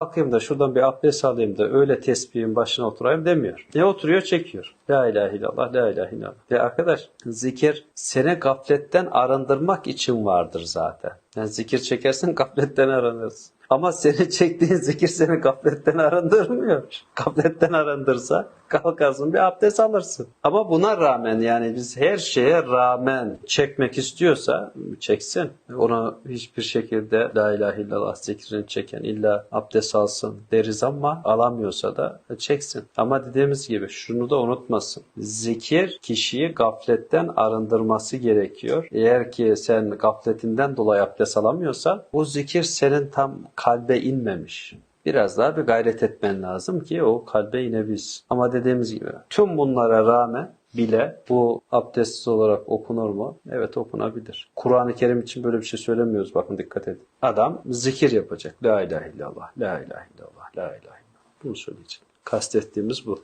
kalkayım da şuradan bir abdest alayım da öyle tesbihin başına oturayım demiyor. Ne oturuyor çekiyor. La ilahe illallah, la ilahe illallah. Ve arkadaş zikir seni gafletten arındırmak için vardır zaten. Yani zikir çekersin gafletten arınırsın. Ama seni çektiğin zikir seni gafletten arındırmıyor. Gafletten arındırsa kalkarsın bir abdest alırsın. Ama buna rağmen yani biz her şeye rağmen çekmek istiyorsa çeksin. Ona hiçbir şekilde la ilahe illallah zikrini çeken illa abdest alsın deriz ama alamıyorsa da çeksin. Ama dediğimiz gibi şunu da unutmasın. Zikir kişiyi gafletten arındırması gerekiyor. Eğer ki sen gafletinden dolayı abdest alamıyorsan bu zikir senin tam kalbe inmemiş. Biraz daha bir gayret etmen lazım ki o kalbe inebilsin. Ama dediğimiz gibi tüm bunlara rağmen bile bu abdestsiz olarak okunur mu? Evet okunabilir. Kur'an-ı Kerim için böyle bir şey söylemiyoruz. Bakın dikkat edin. Adam zikir yapacak. La ilahe illallah, la ilahe illallah, la ilahe illallah. Bunu söyleyecek. Kastettiğimiz bu.